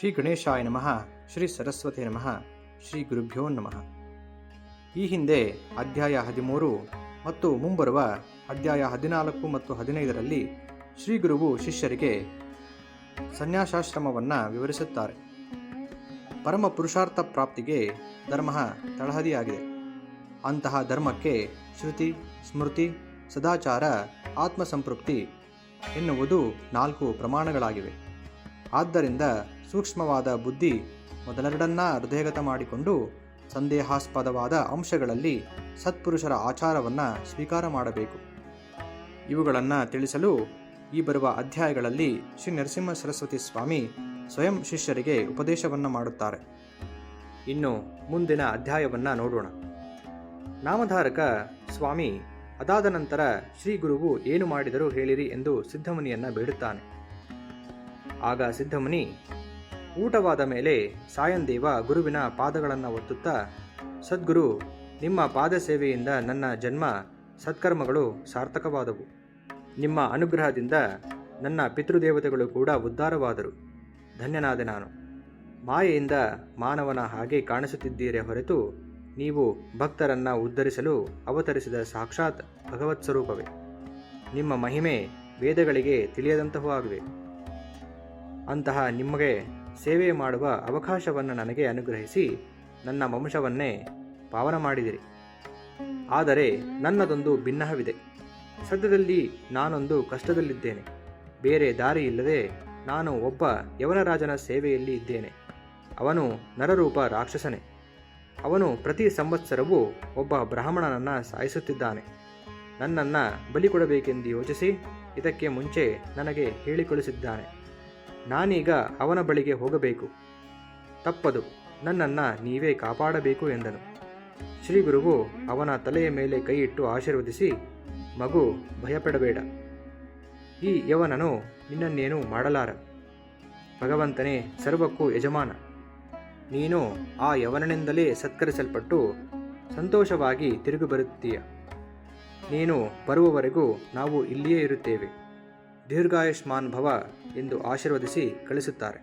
ಶ್ರೀ ಗಣೇಶಾಯ ನಮಃ, ಶ್ರೀ ಸರಸ್ವತಿ ನಮಃ, ಶ್ರೀ ಗುರುಭ್ಯೋ ನಮಃ. ಈ ಹಿಂದೆ ಅಧ್ಯಾಯ ಹದಿಮೂರು ಮತ್ತು ಮುಂಬರುವ ಅಧ್ಯಾಯ ಹದಿನಾಲ್ಕು ಮತ್ತು ಹದಿನೈದರಲ್ಲಿ ಶ್ರೀ ಗುರುವು ಶಿಷ್ಯರಿಗೆ ಸನ್ಯಾಸಾಶ್ರಮವನ್ನು ವಿವರಿಸುತ್ತಾರೆ. ಪರಮ ಪುರುಷಾರ್ಥ ಪ್ರಾಪ್ತಿಗೆ ಧರ್ಮ ತಳಹದಿಯಾಗಿದೆ. ಅಂತಹ ಧರ್ಮಕ್ಕೆ ಶ್ರುತಿ, ಸ್ಮೃತಿ ಸದಾಚಾರ, ಆತ್ಮಸಂತೃಪ್ತಿ ಎನ್ನುವುದು ನಾಲ್ಕು ಪ್ರಮಾಣಗಳಾಗಿವೆ. ಆದ್ದರಿಂದ ಸೂಕ್ಷ್ಮವಾದ ಬುದ್ಧಿ ಮೊದಲೆರಡನ್ನ ಹೃದಯಗತ ಮಾಡಿಕೊಂಡು ಸಂದೇಹಾಸ್ಪದವಾದ ಅಂಶಗಳಲ್ಲಿ ಸತ್ಪುರುಷರ ಆಚಾರವನ್ನು ಸ್ವೀಕಾರ ಮಾಡಬೇಕು. ಇವುಗಳನ್ನು ತಿಳಿಸಲು ಈ ಬರುವ ಅಧ್ಯಾಯಗಳಲ್ಲಿ ಶ್ರೀ ನರಸಿಂಹ ಸರಸ್ವತಿ ಸ್ವಾಮಿ ಸ್ವಯಂ ಶಿಷ್ಯರಿಗೆ ಉಪದೇಶವನ್ನು ಮಾಡುತ್ತಾರೆ. ಇನ್ನು ಮುಂದಿನ ಅಧ್ಯಾಯವನ್ನು ನೋಡೋಣ. ನಾಮಧಾರಕ ಸ್ವಾಮಿ ಅದಾದ ನಂತರ ಶ್ರೀ ಗುರುವು ಏನು ಮಾಡಿದರೂ ಹೇಳಿರಿ ಎಂದು ಸಿದ್ಧಮುನಿಯನ್ನ ಬೇಡುತ್ತಾನೆ. ಆಗ ಸಿದ್ಧಮುನಿ, ಊಟವಾದ ಮೇಲೆ ಸಾಯಂದೇವ ಗುರುವಿನ ಪಾದಗಳನ್ನು ಒತ್ತುತ್ತಾ, ಸದ್ಗುರು, ನಿಮ್ಮ ಪಾದ ಸೇವೆಯಿಂದ ನನ್ನ ಜನ್ಮ, ಸತ್ಕರ್ಮಗಳು ಸಾರ್ಥಕವಾದವು. ನಿಮ್ಮ ಅನುಗ್ರಹದಿಂದ ನನ್ನ ಪಿತೃದೇವತೆಗಳು ಕೂಡ ಉದ್ಧಾರವಾದರು. ಧನ್ಯನಾದೆ ನಾನು. ಮಾಯೆಯಿಂದ ಮಾನವನ ಹಾಗೆ ಕಾಣಿಸುತ್ತಿದ್ದೀರೇ ಹೊರತು ನೀವು ಭಕ್ತರನ್ನು ಉದ್ಧರಿಸಲು ಅವತರಿಸಿದ ಸಾಕ್ಷಾತ್ ಭಗವತ್ ಸ್ವರೂಪವೇ. ನಿಮ್ಮ ಮಹಿಮೆ ವೇದಗಳಿಗೆ ತಿಳಿಯದಂತಹೂ ಆಗಿವೆ ಅಂತಹ ನಿಮಗೆ ಸೇವೆ ಮಾಡುವ ಅವಕಾಶವನ್ನು ನನಗೆ ಅನುಗ್ರಹಿಸಿ ನನ್ನ ವಂಶವನ್ನೇ ಪಾವನ ಮಾಡಿದಿರಿ. ಆದರೆ ನನ್ನದೊಂದು ಭಿನ್ನಹವಿದೆ. ಸದ್ಯದಲ್ಲಿ ನಾನೊಂದು ಕಷ್ಟದಲ್ಲಿದ್ದೇನೆ. ಬೇರೆ ದಾರಿ ಇಲ್ಲದೆ ನಾನು ಒಬ್ಬ ಯವನರಾಜನ ಸೇವೆಯಲ್ಲಿ ಇದ್ದೇನೆ. ಅವನು ನರರೂಪ ರಾಕ್ಷಸನೇ. ಅವನು ಪ್ರತಿ ಸಂವತ್ಸರವೂ ಒಬ್ಬ ಬ್ರಾಹ್ಮಣನನ್ನು ಸಾಯಿಸುತ್ತಿದ್ದಾನೆ. ನನ್ನನ್ನು ಬಲಿ ಕೊಡಬೇಕೆಂದು ಯೋಚಿಸಿ ಇದಕ್ಕೆ ಮುಂಚೆ ನನಗೆ ಹೇಳಿಕೊಳಿಸಿದ್ದಾನೆ ನಾನೀಗ ಅವನ ಬಳಿಗೆ ಹೋಗಬೇಕು. ತಪ್ಪದು, ನನ್ನನ್ನು ನೀವೇ ಕಾಪಾಡಬೇಕು ಎಂದನು. ಶ್ರೀ ಗುರುವು ಅವನ ತಲೆಯ ಮೇಲೆ ಕೈಯಿಟ್ಟು ಆಶೀರ್ವದಿಸಿ, ಮಗು, ಭಯಪಡಬೇಡ. ಈ ಯವನನು ನಿನ್ನನ್ನೇನೂ ಮಾಡಲಾರ. ಭಗವಂತನೇ ಸರ್ವಕ್ಕೂ ಯಜಮಾನ. ನೀನು ಆ ಯವನನಿಂದಲೇ ಸತ್ಕರಿಸಲ್ಪಟ್ಟು ಸಂತೋಷವಾಗಿ ತಿರುಗಿ ಬರುತ್ತೀಯ. ನೀನು ಬರುವವರೆಗೂ ನಾವು ಇಲ್ಲಿಯೇ ಇರುತ್ತೇವೆ. ದೀರ್ಘಾಯುಷ್ಮಾನ್ ಭವ ಎಂದು ಆಶೀರ್ವದಿಸಿ ಕಳಿಸುತ್ತಾರೆ.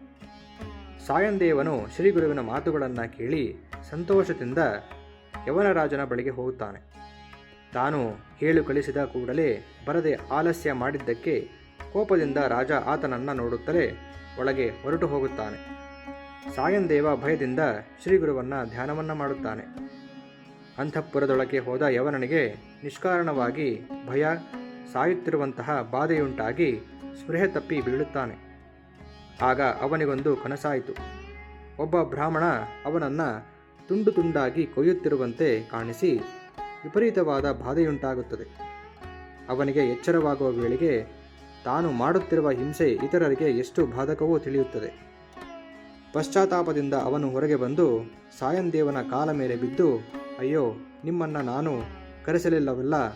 ಸಾಯಂದೇವನು ಶ್ರೀಗುರುವಿನ ಮಾತುಗಳನ್ನು ಕೇಳಿ ಸಂತೋಷದಿಂದ ಯವನರಾಜನ ಬಳಿಗೆ ಹೋಗುತ್ತಾನೆ. ತಾನು ಹೇಳು ಕಳಿಸಿದ ಕೂಡಲೇ ಬರದೆ ಆಲಸ್ಯ ಮಾಡಿದ್ದಕ್ಕೆ ಕೋಪದಿಂದ ರಾಜ ಆತನನ್ನು ನೋಡುತ್ತಲೇ ಒಳಗೆ ಹೊರಟು ಹೋಗುತ್ತಾನೆ. ಸಾಯಂದೇವ ಭಯದಿಂದ ಶ್ರೀಗುರುವನ್ನು ಧ್ಯಾನವನ್ನ ಮಾಡುತ್ತಾನೆ. ಅಂತಃಪುರದೊಳಗೆ ಹೋದ ಯವನನಿಗೆ ನಿಷ್ಕಾರಣವಾಗಿ ಭಯ ಸಾಯುತ್ತಿರುವಂತಹ ಬಾಧೆಯುಂಟಾಗಿ ಸ್ಪೃಹೆ ತಪ್ಪಿ ಬೀಳುತ್ತಾನೆ. ಆಗ ಅವನಿಗೊಂದು ಕನಸಾಯಿತು. ಒಬ್ಬ ಬ್ರಾಹ್ಮಣ ಅವನನ್ನು ತುಂಡು ತುಂಡಾಗಿ ಕೊಯ್ಯುತ್ತಿರುವಂತೆ ಕಾಣಿಸಿ ವಿಪರೀತವಾದ ಬಾಧೆಯುಂಟಾಗುತ್ತದೆ. ಅವನಿಗೆ ಎಚ್ಚರವಾಗುವ ವೇಳೆಗೆ ತಾನು ಮಾಡುತ್ತಿರುವ ಹಿಂಸೆ ಇತರರಿಗೆ ಎಷ್ಟು ಬಾಧಕವೋ ತಿಳಿಯುತ್ತದೆ. ಪಶ್ಚಾತ್ತಾಪದಿಂದ ಅವನು ಹೊರಗೆ ಬಂದು ಸಾಯಂದೇವನ ಕಾಲ ಮೇಲೆ ಬಿದ್ದು, ಅಯ್ಯೋ, ನಿಮ್ಮನ್ನು ನಾನು ಕರೆಸಲಿಲ್ಲವಲ್ಲ?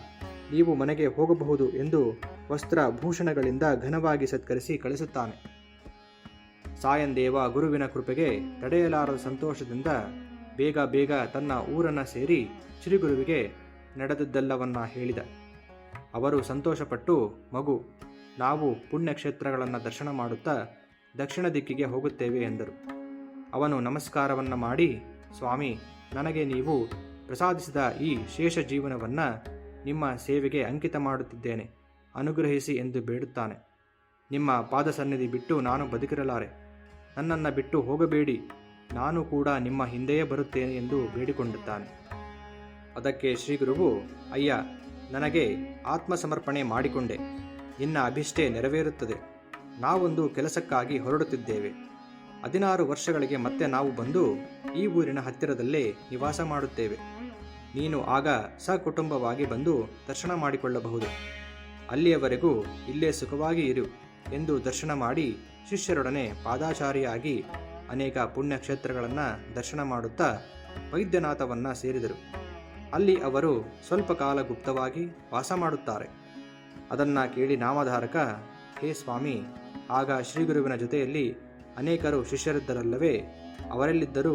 ನೀವು ಮನೆಗೆ ಹೋಗಬಹುದು ಎಂದು ವಸ್ತ್ರ ಭೂಷಣಗಳಿಂದ ಘನವಾಗಿ ಸತ್ಕರಿಸಿ ಕಳಿಸುತ್ತಾನೆ. ಸಾಯಂದೇವ ಗುರುವಿನ ಕೃಪೆಗೆ ತಡೆಯಲಾರದ ಸಂತೋಷದಿಂದ ಬೇಗ ಬೇಗ ತನ್ನ ಊರನ್ನು ಸೇರಿ ಶ್ರೀಗುರುವಿಗೆ ನಡೆದದ್ದೆಲ್ಲವನ್ನ ಹೇಳಿದ. ಅವರು ಸಂತೋಷಪಟ್ಟು, ಮಗು, ನಾವು ಪುಣ್ಯಕ್ಷೇತ್ರಗಳನ್ನು ದರ್ಶನ ಮಾಡುತ್ತಾ ದಕ್ಷಿಣ ದಿಕ್ಕಿಗೆ ಹೋಗುತ್ತೇವೆ ಎಂದರು. ಅವನು ನಮಸ್ಕಾರವನ್ನು ಮಾಡಿ, ಸ್ವಾಮಿ, ನನಗೆ ನೀವು ಪ್ರಸಾದಿಸಿದ ಈ ಶೇಷ ಜೀವನವನ್ನು ನಿಮ್ಮ ಸೇವೆಗೆ ಅಂಕಿತ ಮಾಡುತ್ತಿದ್ದೇನೆ. ಅನುಗ್ರಹಿಸಿ ಎಂದು ಬೇಡುತ್ತಾನೆ. ನಿಮ್ಮ ಪಾದ ಸನ್ನಿಧಿ ಬಿಟ್ಟು ನಾನು ಬದುಕಿರಲಾರೆ. ನನ್ನನ್ನು ಬಿಟ್ಟು ಹೋಗಬೇಡಿ. ನಾನು ಕೂಡ ನಿಮ್ಮ ಹಿಂದೆಯೇ ಬರುತ್ತೇನೆ ಎಂದು ಬೇಡಿಕೊಂಡಿದ್ದಾನೆ ಅದಕ್ಕೆ ಶ್ರೀಗುರುವು, ಅಯ್ಯ, ನನಗೆ ಆತ್ಮಸಮರ್ಪಣೆ ಮಾಡಿಕೊಂಡೆ. ನಿನ್ನ ಅಭಿಷ್ಠೆ ನೆರವೇರುತ್ತದೆ. ನಾವೊಂದು ಕೆಲಸಕ್ಕಾಗಿ ಹೊರಡುತ್ತಿದ್ದೇವೆ. ಹದಿನಾರು ವರ್ಷಗಳಿಗೆ ಮತ್ತೆ ನಾವು ಬಂದು ಈ ಊರಿನ ಹತ್ತಿರದಲ್ಲೇ ನಿವಾಸ ಮಾಡುತ್ತೇವೆ. ನೀನು ಆಗ ಸಕುಟುಂಬವಾಗಿ ಬಂದು ದರ್ಶನ ಮಾಡಿಕೊಳ್ಳಬಹುದು. ಅಲ್ಲಿಯವರೆಗೂ ಇಲ್ಲೇ ಸುಖವಾಗಿ ಇರು ಎಂದು ದರ್ಶನ ಮಾಡಿ ಶಿಷ್ಯರೊಡನೆ ಪಾದಾಚಾರಿಯಾಗಿ ಅನೇಕ ಪುಣ್ಯಕ್ಷೇತ್ರಗಳನ್ನು ದರ್ಶನ ಮಾಡುತ್ತಾ ವೈದ್ಯನಾಥವನ್ನು ಸೇರಿದರು. ಅಲ್ಲಿ ಅವರು ಸ್ವಲ್ಪ ಕಾಲ ಗುಪ್ತವಾಗಿ ವಾಸ ಮಾಡುತ್ತಾರೆ. ಅದನ್ನು ಕೇಳಿ ನಾಮಧಾರಕ, ಹೇ ಸ್ವಾಮಿ ಆಗ ಶ್ರೀಗುರುವಿನ ಜೊತೆಯಲ್ಲಿ ಅನೇಕರು ಶಿಷ್ಯರಿದ್ದರಲ್ಲವೇ, ಅವರೆಲ್ಲಿದ್ದರೂ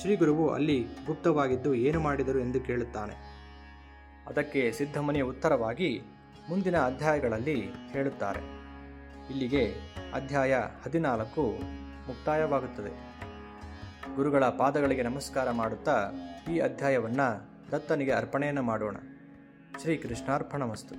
ಶ್ರೀಗುರುವು ಅಲ್ಲಿ ಗುಪ್ತವಾಗಿದ್ದು ಏನು ಮಾಡಿದರು ಎಂದು ಕೇಳುತ್ತಾನೆ. ಅದಕ್ಕೆ ಸಿದ್ಧಮನೆಯ ಉತ್ತರವಾಗಿ ಮುಂದಿನ ಅಧ್ಯಾಯಗಳಲ್ಲಿ ಹೇಳುತ್ತಾರೆ. ಇಲ್ಲಿಗೆ ಅಧ್ಯಾಯ ಹದಿನಾಲ್ಕು ಮುಕ್ತಾಯವಾಗುತ್ತದೆ. ಗುರುಗಳ ಪಾದಗಳಿಗೆ ನಮಸ್ಕಾರ ಮಾಡುತ್ತಾ ಈ ಅಧ್ಯಾಯವನ್ನು ದತ್ತನಿಗೆ ಅರ್ಪಣೆಯನ್ನು ಮಾಡೋಣ. ಶ್ರೀ ಕೃಷ್ಣಾರ್ಪಣಮಸ್ತು